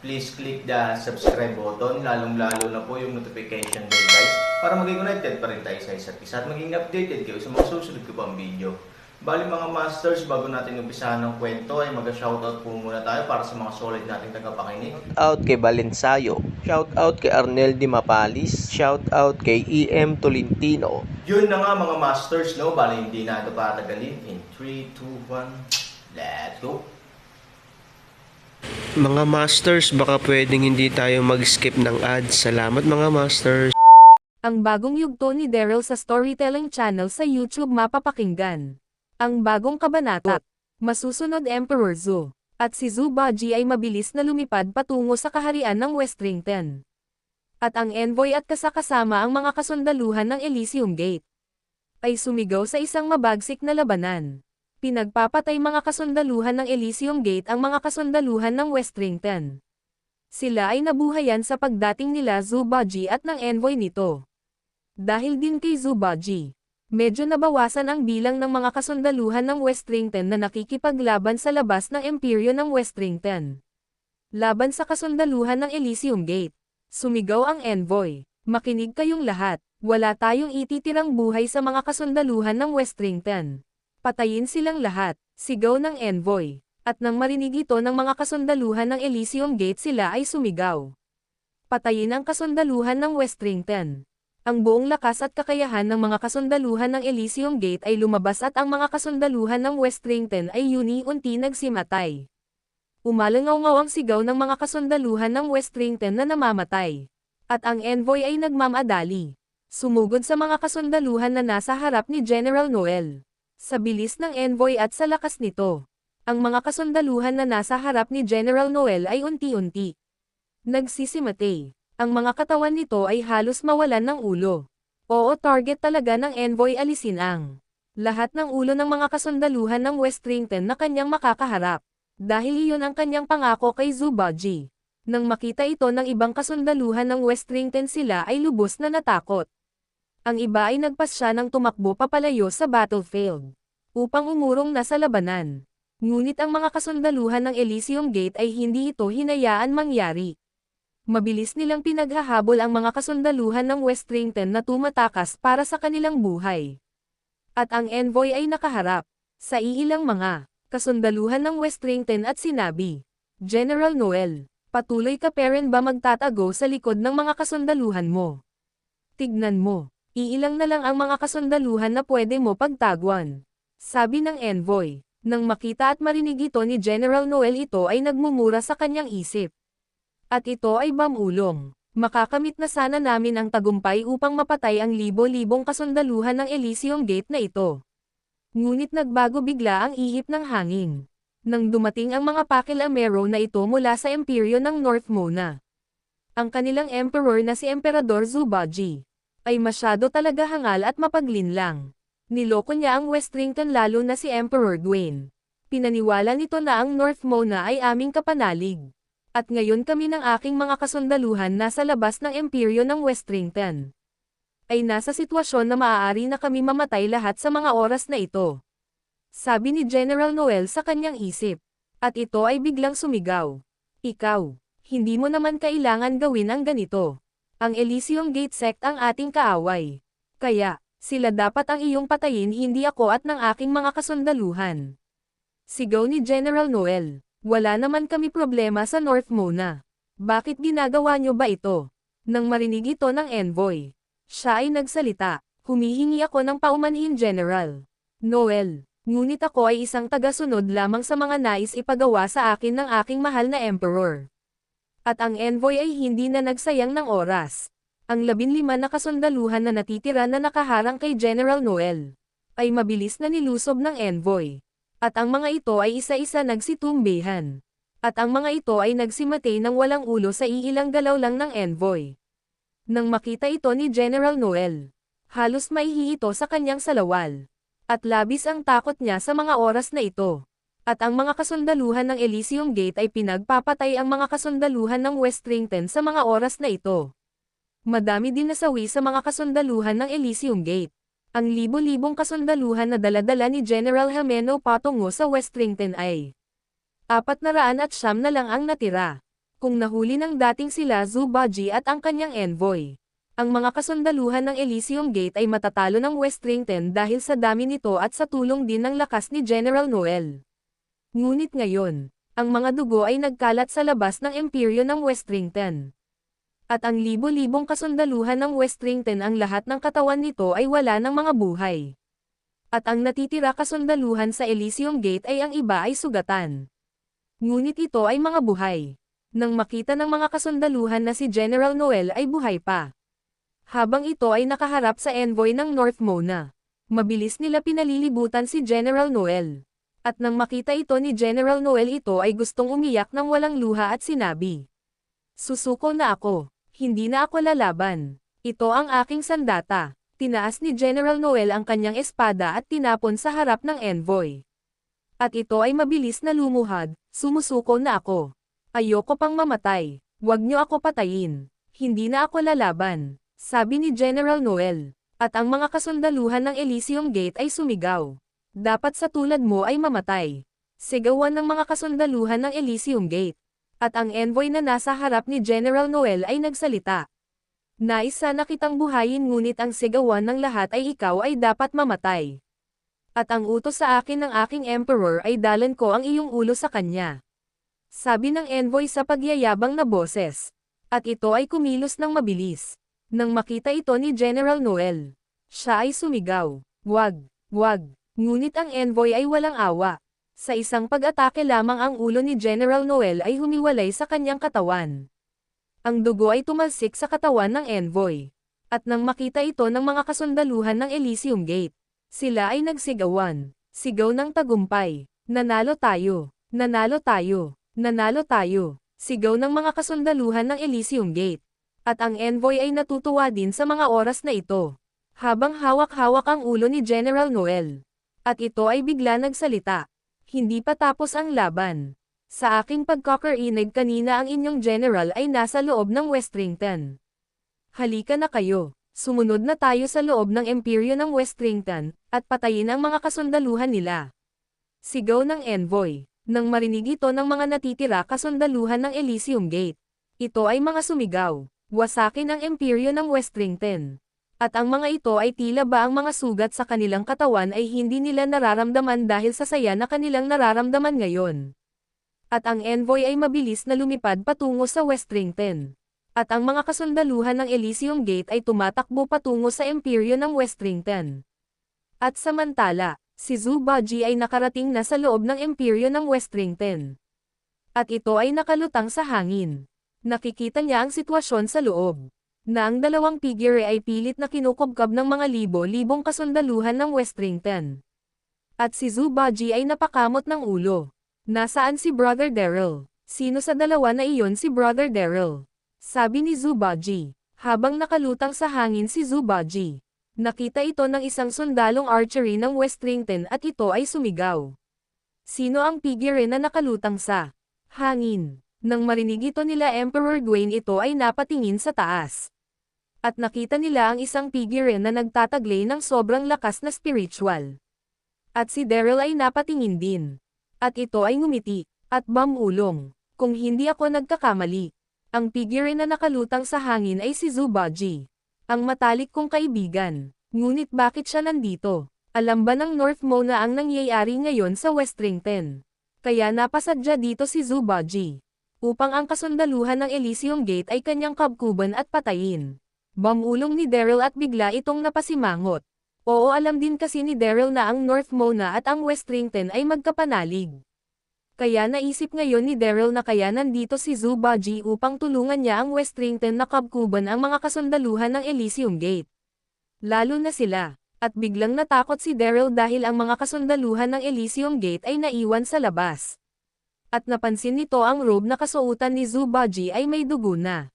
please click the subscribe button, lalong-lalo na po yung notification bell guys, para maging connected pa rin tayo sa isa't isa at maging updated kayo sa mga susunod ko pang video. Bali mga masters, bago natin umpisahan ng kwento ay mag-shoutout po muna tayo para sa mga solid nating tagapakinig. Out kay Balensayo. Shout out kay Arnel Di Mapalis. Shout out kay EM Tolentino. Yun na nga mga masters, no? Bali hindi na ito patagalin. In 3, 2, 1, let's go! Mga masters, baka pwedeng hindi tayo mag-skip ng ads. Salamat mga masters. Ang bagong yugto ni Daryl sa Storytelling Channel sa YouTube mapapakinggan. Ang bagong kabanata, masusunod Emperor Zu, at si Zu Baji ay mabilis na lumipad patungo sa kaharian ng Westrington. At ang envoy at kasakasama ang mga kasundaluhan ng Elysium Gate ay sumigaw sa isang mabagsik na labanan. Pinagpapatay mga kasundaluhan ng Elysium Gate ang mga kasundaluhan ng Westrington. Sila ay nabuhayan sa pagdating nila Zubaji at ng envoy nito. Dahil din kay Zubaji, medyo nabawasan ang bilang ng mga kasundaluhan ng Westrington na nakikipaglaban sa labas ng imperyo ng Westrington. Laban sa kasundaluhan ng Elysium Gate. Sumigaw ang envoy. Makinig kayong lahat. Wala tayong ititirang buhay sa mga kasundaluhan ng Westrington. Patayin silang lahat. Sigaw ng envoy. At nang marinig ito ng mga kasundaluhan ng Elysium Gate sila ay sumigaw. Patayin ang kasundaluhan ng Westrington. Ang buong lakas at kakayahan ng mga kasundaluhan ng Elysium Gate ay lumabas at ang mga kasundaluhan ng Westrington ay uni-unti nagsimatay. Umalangaw-ngaw ang sigaw ng mga kasundaluhan ng Westrington na namamatay. At ang envoy ay nagmamadali. Sumugod sa mga kasundaluhan na nasa harap ni General Noel. Sa bilis ng envoy at sa lakas nito, ang mga kasundaluhan na nasa harap ni General Noel ay unti-unti. Nagsisimatay. Ang mga katawan nito ay halos mawalan ng ulo. Oo target talaga ng envoy alisin ang lahat ng ulo ng mga kasundaluhan ng Westrington na kanyang makakaharap. Dahil iyon ang kanyang pangako kay Zubaji. Nang makita ito ng ibang kasundaluhan ng Westrington sila ay lubos na natakot. Ang iba ay nagpasya ng tumakbo papalayo sa battlefield. Upang umurong na sa labanan. Ngunit ang mga kasundaluhan ng Elysium Gate ay hindi ito hinayaan mangyari. Mabilis nilang pinaghahabol ang mga kasundaluhan ng Westrington na tumatakas para sa kanilang buhay. At ang envoy ay nakaharap sa iilang mga kasundaluhan ng Westrington at sinabi, General Noel, patuloy ka pa rin ba magtatago sa likod ng mga kasundaluhan mo? Tignan mo, iilang na lang ang mga kasundaluhan na pwede mo pagtaguan. Sabi ng envoy, nang makita at marinig ito ni General Noel ito ay nagmumura sa kanyang isip. At ito ay bamulong. Makakamit na sana namin ang tagumpay upang mapatay ang libo-libong kasundaluhan ng Elysium Gate na ito. Ngunit nagbago bigla ang ihip ng hangin. Nang dumating ang mga Pakilamero na ito mula sa imperyo ng North Mona. Ang kanilang emperor na si Emperador Zubaji ay masyado talaga hangal at mapaglinlang. Niloko niya ang Westrington lalo na si Emperor Dwayne. Pinaniwala nito na ang North Mona ay aming kapanalig. At ngayon kami ng aking mga kasundaluhan nasa labas ng imperyo ng Westrington. Ay nasa sitwasyon na maaari na kami mamatay lahat sa mga oras na ito. Sabi ni General Noel sa kanyang isip. At ito ay biglang sumigaw. Ikaw, hindi mo naman kailangan gawin ang ganito. Ang Elysium Gate Sect ang ating kaaway. Kaya, sila dapat ang iyong patayin hindi ako at ng aking mga kasundaluhan. Sigaw ni General Noel. Wala naman kami problema sa North Mona. Bakit ginagawa nyo ba ito? Nang marinig ito ng envoy. Siya ay nagsalita. Humihingi ako ng paumanhin General. Noel. Ngunit ako ay isang tagasunod lamang sa mga nais ipagawa sa akin ng aking mahal na emperor. At ang envoy ay hindi na nagsayang ng oras. Ang labinlima na kasundaluhan na natitira na nakaharang kay General Noel ay mabilis na nilusob ng envoy. At ang mga ito ay isa-isa nagsitumbehan. At ang mga ito ay nagsimatay ng walang ulo sa iilang galaw lang ng envoy. Nang makita ito ni General Noel, halos maihi ito sa kanyang salawal. At labis ang takot niya sa mga oras na ito. At ang mga kasundaluhan ng Elysium Gate ay pinagpapatay ang mga kasundaluhan ng Westrington sa mga oras na ito. Madami din nasawi sa mga kasundaluhan ng Elysium Gate. Ang libo-libong kasundaluhan na daladala ni General Jimeno patungo sa Westrington ay apat na raan at siyam na lang ang natira. Kung nahuli ng dating sila Zubaji at ang kanyang envoy. Ang mga kasundaluhan ng Elysium Gate ay matatalo ng Westrington dahil sa dami nito at sa tulong din ng lakas ni General Noel. Ngunit ngayon, ang mga dugo ay nagkalat sa labas ng imperyo ng Westrington. At ang libo-libong kasundaluhan ng Westrington ang lahat ng katawan nito ay wala ng mga buhay. At ang natitira kasundaluhan sa Elysium Gate ay ang iba ay sugatan. Ngunit ito ay mga buhay. Nang makita ng mga kasundaluhan na si General Noel ay buhay pa. Habang ito ay nakaharap sa envoy ng North Mona, mabilis nila pinalilibutan si General Noel. At nang makita ito ni General Noel ito ay gustong umiyak ng walang luha at sinabi. Susuko na ako, hindi na ako lalaban. Ito ang aking sandata. Tinaas ni General Noel ang kanyang espada at tinapon sa harap ng envoy. At ito ay mabilis na lumuhad, sumusuko na ako. Ayoko pang mamatay, wag niyo ako patayin. Hindi na ako lalaban, sabi ni General Noel. At ang mga kasundaluhan ng Elysium Gate ay sumigaw. Dapat sa tulad mo ay mamatay. Sigawan ng mga kasundaluhan ng Elysium Gate. At ang envoy na nasa harap ni General Noel ay nagsalita. Nais sana kitang buhayin ngunit ang sigawan ng lahat ay ikaw ay dapat mamatay. At ang utos sa akin ng aking emperor ay dalan ko ang iyong ulo sa kanya. Sabi ng envoy sa pagyayabang na boses. At ito ay kumilos ng mabilis. Nang makita ito ni General Noel, siya ay sumigaw. Wag, wag. Ngunit ang envoy ay walang awa. Sa isang pag-atake lamang ang ulo ni General Noel ay humiwalay sa kanyang katawan. Ang dugo ay tumalsik sa katawan ng envoy. At nang makita ito ng mga kasundaluhan ng Elysium Gate, sila ay nagsigawan. Sigaw ng tagumpay. Nanalo tayo. Nanalo tayo. Nanalo tayo. Sigaw ng mga kasundaluhan ng Elysium Gate. At ang envoy ay natutuwa din sa mga oras na ito. Habang hawak-hawak ang ulo ni General Noel. At ito ay bigla nagsalita. Hindi pa tapos ang laban. Sa aking pagkakarinig kanina ang inyong general ay nasa loob ng Westrington. Halika na kayo. Sumunod na tayo sa loob ng imperyo ng Westrington, at patayin ang mga kasundaluhan nila. Sigaw ng envoy, nang marinig ito ng mga natitira kasundaluhan ng Elysium Gate. Ito ay mga sumigaw, wasakin ang imperyo ng Westrington. At ang mga ito ay tila ba ang mga sugat sa kanilang katawan ay hindi nila nararamdaman dahil sa saya na kanilang nararamdaman ngayon. At ang envoy ay mabilis na lumipad patungo sa Westrington. At ang mga kasundaluhan ng Elysium Gate ay tumatakbo patungo sa imperyo ng Westrington. At samantala, si Zubaji ay nakarating na sa loob ng imperyo ng Westrington. At ito ay nakalutang sa hangin. Nakikita niya ang sitwasyon sa loob. Na ang dalawang figure ay pilit na kinukubkab ng mga libo-libong kasundaluhan ng Westrington. At si Zubaji ay napakamot ng ulo. Nasaan si Brother Daryl? Sino sa dalawa na iyon si Brother Daryl? Sabi ni Zubaji. Habang nakalutang sa hangin si Zubaji. Nakita ito ng isang sundalong archery ng Westrington at ito ay sumigaw. Sino ang figure na nakalutang sa hangin? Nang marinig ito nila Emperor Dwayne ito ay napatingin sa taas. At nakita nila ang isang figure na nagtataglay ng sobrang lakas na spiritual. At si Daryl ay napatingin din. At ito ay ngumiti, at bamulong. Kung hindi ako nagkakamali, ang figure na nakalutang sa hangin ay si Zubaji. Ang matalik kong kaibigan. Ngunit bakit siya nandito? Alam ba ng North Mo na ang nangyayari ngayon sa Westrington? Kaya napasadya dito si Zubaji. Upang ang kasundaluhan ng Elysium Gate ay kanyang kabkuban at patayin. Bamulong ni Daryl at bigla itong napasimangot. Oo alam din kasi ni Daryl na ang North Mona at ang Westrington ay magkapanalig. Kaya naisip ngayon ni Daryl na kaya nandito si Zubaji upang tulungan niya ang Westrington na kabkuban ang mga kasundaluhan ng Elysium Gate. Lalo na sila. At biglang natakot si Daryl dahil ang mga kasundaluhan ng Elysium Gate ay naiwan sa labas. At napansin nito ang robe na kasuotan ni Zubaji ay may dugo na.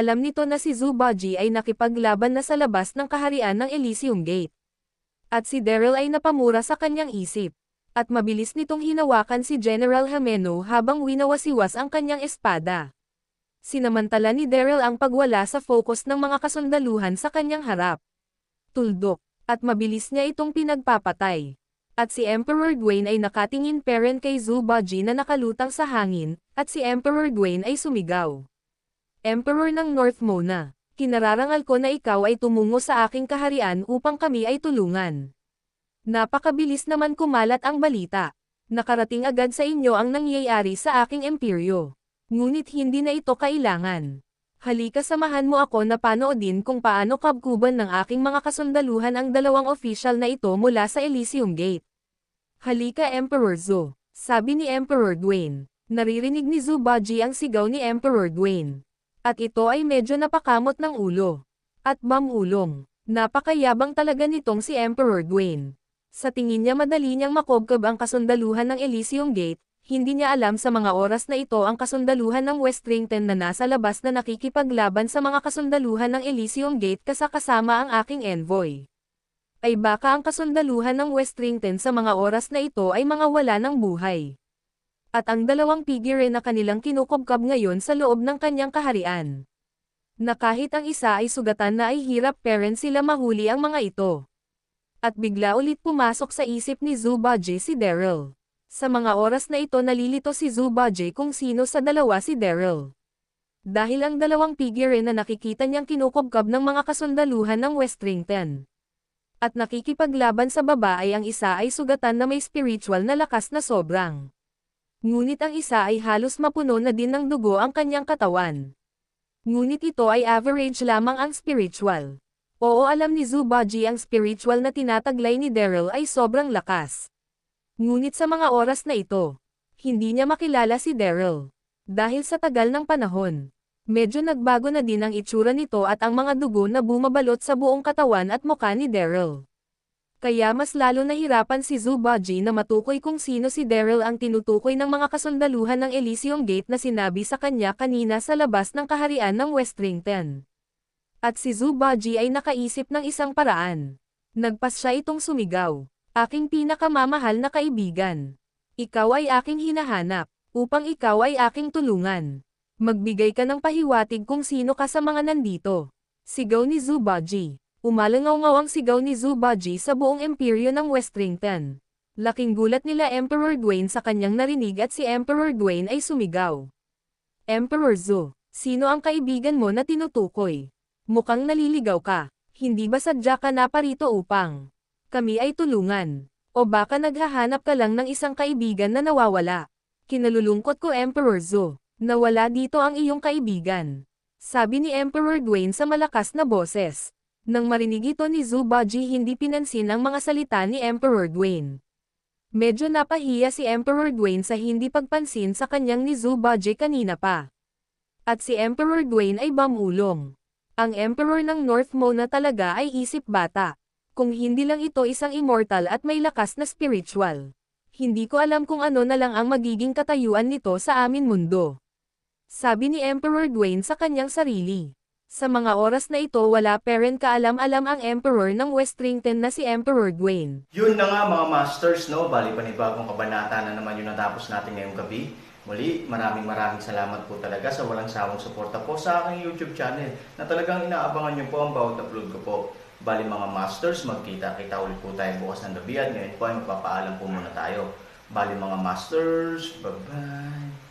Alam nito na si Zubaji ay nakipaglaban na sa labas ng kaharian ng Elysium Gate. At si Daryl ay napamura sa kanyang isip. At mabilis nitong hinawakan si General Hameno habang winawasiwas ang kanyang espada. Sinamantala ni Daryl ang pagwala sa focus ng mga kasundaluhan sa kanyang harap. Tuldok, at mabilis niya itong pinagpapatay. At si Emperor Dwayne ay nakatingin parent kay Zubaji na nakalutang sa hangin, at si Emperor Dwayne ay sumigaw. Emperor ng North Mona, kinararangal ko na ikaw ay tumungo sa aking kaharian upang kami ay tulungan. Napakabilis naman kumalat ang balita. Nakarating agad sa inyo ang nangyayari sa aking imperyo. Ngunit hindi na ito kailangan. Halika samahan mo ako na panoodin kung paano kabkuban ng aking mga kasundaluhan ang dalawang official na ito mula sa Elysium Gate. Halika Emperor Zo, sabi ni Emperor Dwayne. Naririnig ni Zubaji ang sigaw ni Emperor Dwayne. At ito ay medyo napakamot ng ulo. At mamulong. Napakayabang talaga nitong si Emperor Dwayne. Sa tingin niya madali niyang makobkob ang kasundaluhan ng Elysium Gate, hindi niya alam sa mga oras na ito ang kasundaluhan ng Westrington na nasa labas na nakikipaglaban sa mga kasundaluhan ng Elysium Gate kasakasama ang aking envoy. Ay baka ang kasundaluhan ng Westrington sa mga oras na ito ay mga wala ng buhay. At ang dalawang figure na kanilang kinukubkab ngayon sa loob ng kanyang kaharian. Na kahit ang isa ay sugatan na ay hirap parent sila mahuli ang mga ito. At bigla ulit pumasok sa isip ni Zubaji si Daryl. Sa mga oras na ito nalilito si Zubaji kung sino sa dalawa si Daryl. Dahil ang dalawang figure na nakikita niyang kinukubkab ng mga kasundaluhan ng Westrington. At nakikipaglaban sa baba ay ang isa ay sugatan na may spiritual na lakas na sobrang. Ngunit ang isa ay halos mapuno na din ng dugo ang kanyang katawan. Ngunit ito ay average lamang ang spiritual. Oo alam ni Zubaji ang spiritual na tinataglay ni Daryl ay sobrang lakas. Ngunit sa mga oras na ito, hindi niya makilala si Daryl. Dahil sa tagal ng panahon, medyo nagbago na din ang itsura nito at ang mga dugo na bumabalot sa buong katawan at mukha ni Daryl. Kaya mas lalo nahirapan si Zubaji na matukoy kung sino si Daryl ang tinutukoy ng mga kasundaluhan ng Elysium Gate na sinabi sa kanya kanina sa labas ng kaharian ng Westrington. At si Zubaji ay nakaisip ng isang paraan. Nagpas siya itong sumigaw. Aking pinakamamahal na kaibigan. Ikaw ay aking hinahanap, upang ikaw ay aking tulungan. Magbigay ka ng pahiwatig kung sino ka sa mga nandito. Sigaw ni Zubaji. Umalangaw-ngaw ang sigaw ni Zubaji sa buong imperyo ng Westrington. Laking gulat nila Emperor Dwayne sa kanyang narinig at si Emperor Dwayne ay sumigaw. Emperor Zo, sino ang kaibigan mo na tinutukoy? Mukhang naliligaw ka. Hindi ba sadya ka na parito upang kami ay tulungan? O baka naghahanap ka lang ng isang kaibigan na nawawala? Kinalulungkot ko Emperor Zo, nawala dito ang iyong kaibigan. Sabi ni Emperor Dwayne sa malakas na boses. Nang marinig ito ni Zubaji hindi pinansin ang mga salita ni Emperor Dwayne. Medyo napahiya si Emperor Dwayne sa hindi pagpansin sa kanyang ni Zubaji kanina pa. At si Emperor Dwayne ay bamulong. Ang Emperor ng North Mona talaga ay isip bata. Kung hindi lang ito isang immortal at may lakas na spiritual. Hindi ko alam kung ano na lang ang magiging katayuan nito sa amin mundo. Sabi ni Emperor Dwayne sa kanyang sarili. Sa mga oras na ito wala parent kaalam-alam ang Emperor ng Westrington na si Emperor Dwayne. Yun na nga mga masters, no? Bali panibagong kabanata na naman yung natapos natin ngayong gabi. Muli, maraming maraming salamat po talaga sa walang sawang suporta po sa aking YouTube channel na talagang inaabangan nyo po ang bawat upload ko po. Bali mga masters, magkita-kita ulit po tayo bukas ng gabi at ngayon po ay magpapaalam po muna tayo. Bali mga masters, bye-bye!